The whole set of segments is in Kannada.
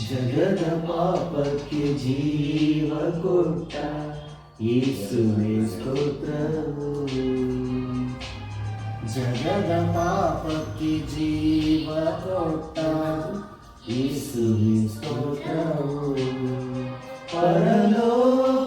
ಜಗದ ಪಾಪಕ್ಕೆ ಜೀವ ಕೊಟ್ಟ ಯೇಸುವೆ ಸ್ತೋತ್ರವು ಜಗದ ಪಾಪಕ್ಕೆ ಜೀವ ಕೊಟ್ಟ ಯೇಸುವೆ ಸ್ತೋತ್ರವು ಪರಲೋಕ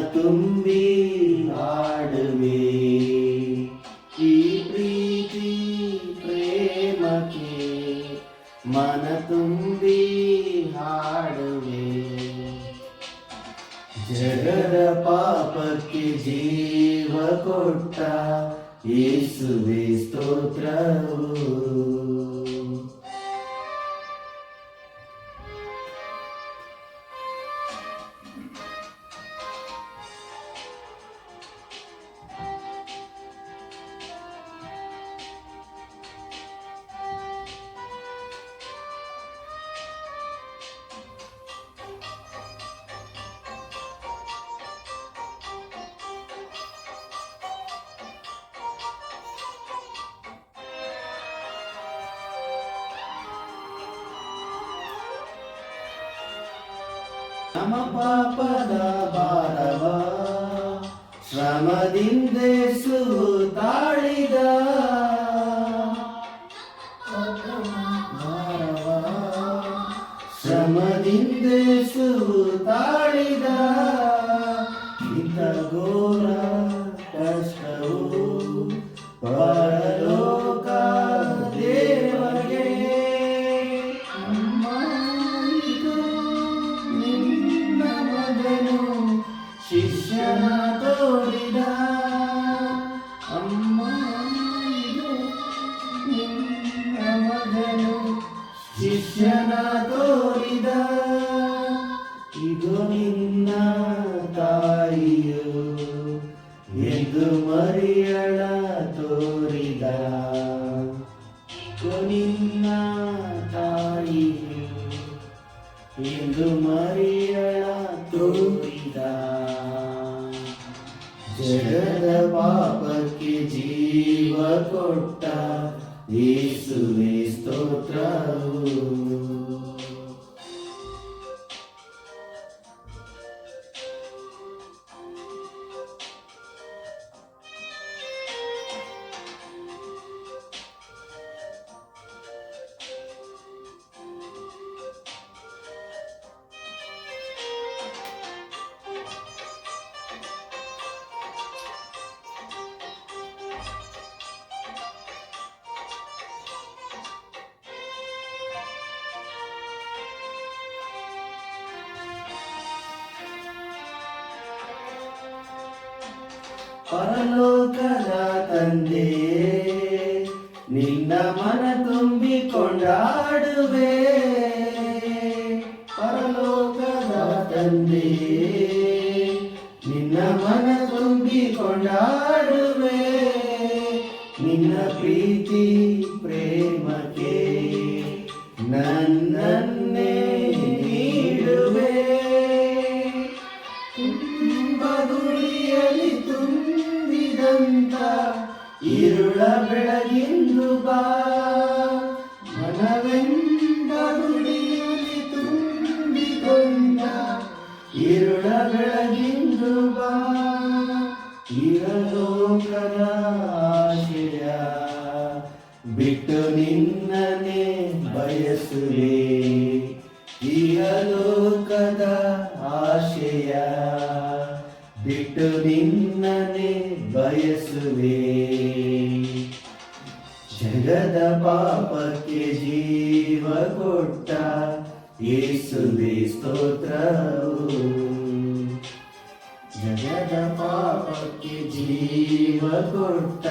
ಮನ ತುಂಬಿ ಹಾಡುವೆ ಈ ಪ್ರೀತಿ ಪ್ರೇಮಕ್ಕೆ ಮನ ತುಂಬಿ ಹಾಡುವೆ ಜಗದ ಪಾಪಕ್ಕೆ ಜೀವ ಕೊಟ್ಟ ಯೇಸುವೆ ಸ್ತೋತ್ರವು ನಮ್ಮ ಪಾಪದ ಭಾರವ ಶ್ರಮದಿಂದೇಸು ಶಿಷ್ಯನ ತೋರಿದ. ಇದು ನಿನ್ನ ತಾಯಿಯು ಎಂದು ಮರಿಯಳ ತೋರಿದ. ನಿನ್ನ ತಾಯಿಯು ಎಂದು ಮರಿಯಳ ತೋರಿದ. ಜಗದ ಪಾಪಕ್ಕೆ ಜೀವ ಕೊಟ್ಟ ಯೇಸುವೆ ಸ್ತೋತ್ರವು. ಪರಲೋಕದ ತಂದೆ ನಿನ್ನ ಮನ ತುಂಬಿಕೊಂಡಾಡುವೆ. ಪರಲೋಕದ ತಂದೆ ನಿನ್ನ ಮನ ತುಂಬಿ ಇರಲೋಕದ ಆಶಯ ಬಿಟ್ಟು ನಿನ್ನನೆ ಬಯಸುವೆ. ಇಹಲೋಕದ ಆಶಯ. ಬಿಟ್ಟು ನಿನ್ನನೆ ಬಯಸುವೆ. ಜಗದ ಪಾಪಕ್ಕೆ ಜೀವ ಕೊಟ್ಟ ಯೇಸುವೆ ಸ್ತೋತ್ರವು. ಜಗದ ಪಾಪಕ್ಕೆ ಜೀವ ಕೊಟ್ಟ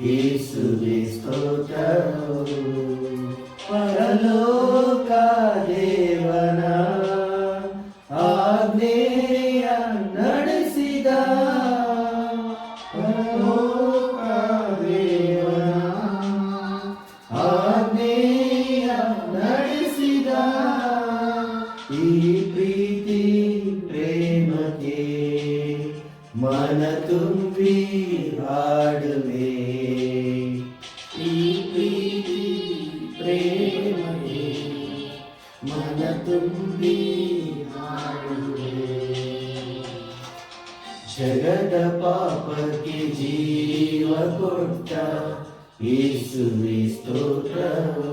ಯೇಸುವೆ ಸ್ತೋತ್ರವು. ಪರಲೋಕ ದೇವನ ಆಜ್ಞೆಯ ನಡೆಸಿದ ಪರಲೋಕ ದೇವನ ಆಜ್ಞೆಯ ನಡೆಸಿದ ಈ ಮನ ತುಂಬಿ ಹಾಡುವೆ ಈ ಪ್ರೀತಿ ಪ್ರೇಮಕ್ಕೆ ಮನ ತುಂಬಿ ಹಾಡುವೆ ಜಗದ ಪಾಪಕ್ಕೆ ಜೀವ ಕೊಟ್ಟ ಯೇಸುವೆ ಸ್ತೋತ್ರವು